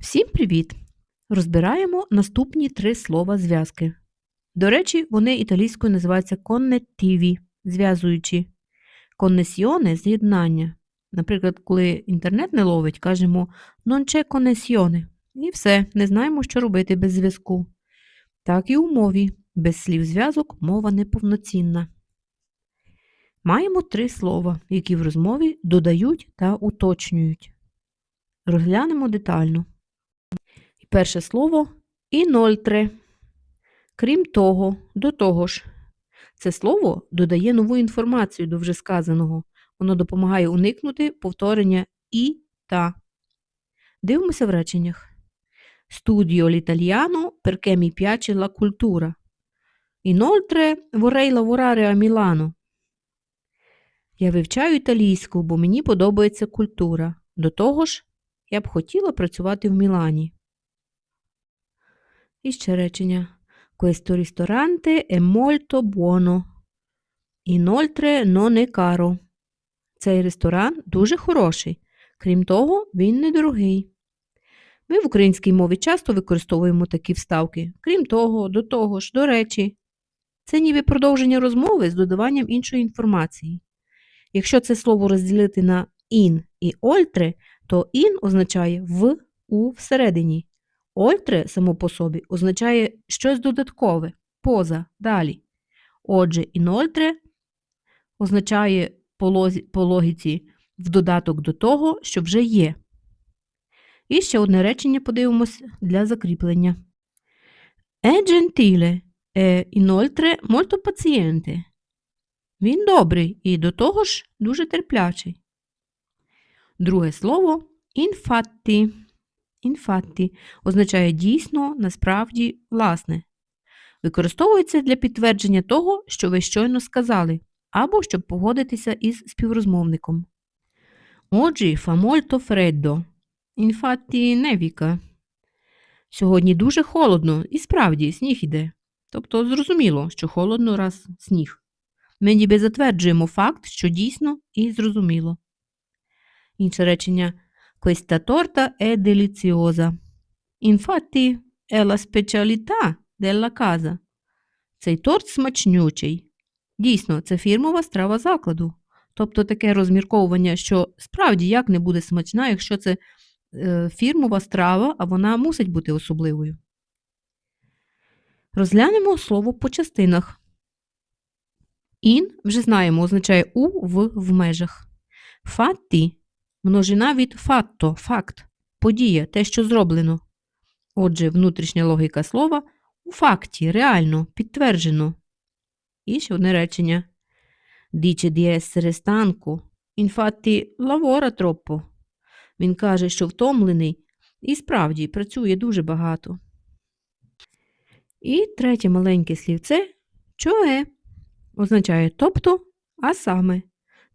Всім привіт! Розбираємо наступні три слова зв'язки. До речі, вони італійською називаються коннеттиві, зв'язуючі. Коннесіоне з'єднання. Наприклад, коли інтернет не ловить, кажемо c'è connessione. І все, не знаємо, що робити без зв'язку. Так і у мові. Без слів зв'язок мова неповноцінна. Маємо три слова, які в розмові додають та уточнюють. Розглянемо детально. Перше слово інольтре. Крім того, до того ж. Це слово додає нову інформацію до вже сказаного. Воно допомагає уникнути повторення і та. Дивимося в реченнях. Studio l'italiano perché mi piace la cultura. Inoltre vorrei. Я вивчаю італійську, бо мені подобається культура. До того ж, я б хотіла працювати в Мілані. І ще речення. Questo ristorante è molto buono. Inoltre non è caro. Цей ресторан дуже хороший. Крім того, він недорогий. Ми в українській мові часто використовуємо такі вставки. Крім того, до того ж, до речі. Це ніби продовження розмови з додаванням іншої інформації. Якщо це слово розділити на ін і ольтре, то ін означає в, у всередині. Ольтре само по собі означає щось додаткове, поза, далі. Отже, інольтре означає по, логіці в додаток до того, що вже є. І ще одне речення подивимось для закріплення. È gentile, è inoltre molto paziente. Він добрий і до того ж дуже терплячий. Друге слово infatti. Infatti означає дійсно, насправді, власне. Використовується для підтвердження того, що ви щойно сказали, або щоб погодитися із співрозмовником. Fa molto freddo. Infatti nevica. Сьогодні дуже холодно, і справді сніг іде. Тобто зрозуміло, що холодно раз сніг. Ми ніби затверджуємо факт, що дійсно і зрозуміло. Інше речення Questa torta è deliziosa. Infatti è la specialità della casa. Цей торт смачнючий. Дійсно, це фірмова страва закладу. Тобто таке розмірковування, що справді як не буде смачна, якщо це е, фірмова страва, а вона мусить бути особливою. Розглянемо слово по частинах. Ін, вже знаємо, означає у в в межах. Фатті множина від фатто, факт, подія, те, що зроблено. Отже, внутрішня логіка слова у факті, реально, підтверджено. І ще одне речення. Dice di essere stanco, infatti lavora. Він каже, що втомлений і справді працює дуже багато. І третє маленьке слівце чое означає тобто, а саме.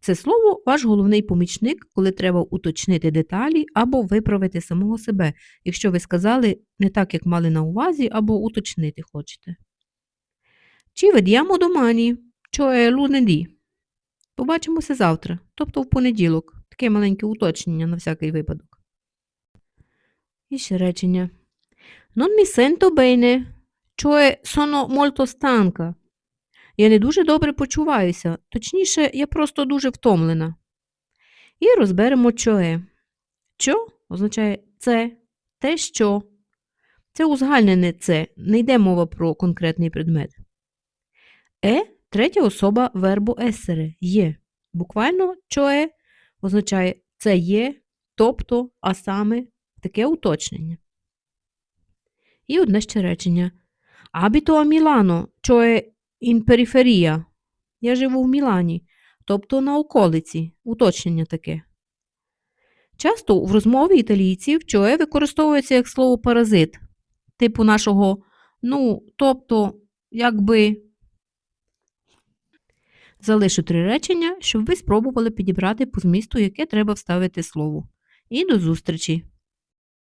Це слово ваш головний помічник, коли треба уточнити деталі або виправити самого себе, якщо ви сказали не так, як мали на увазі, або уточнити хочете. Ci vediamo domani, cioè lunedì. Побачимося завтра, тобто в понеділок. Таке маленьке уточнення на всякий випадок. І ще речення. Non mi sento bene, cioè sono molto stanca. Я не дуже добре почуваюся, точніше, я просто дуже втомлена. І розберемо чое. Чо означає це, те, що. Це узгальнене це, не йде мова про конкретний предмет. Е третя особа вербу есере є. Буквально чое означає це є, тобто, а саме таке уточнення. І одне ще речення. Абіто а Мілано, чое in периферія. Я живу в Мілані, тобто на околиці, уточнення таке. Часто в розмові італійців чое використовується як слово паразит, типу нашого, ну, тобто, якби. Залишу три речення, щоб ви спробували підібрати по змісту, яке треба вставити слово. І до зустрічі!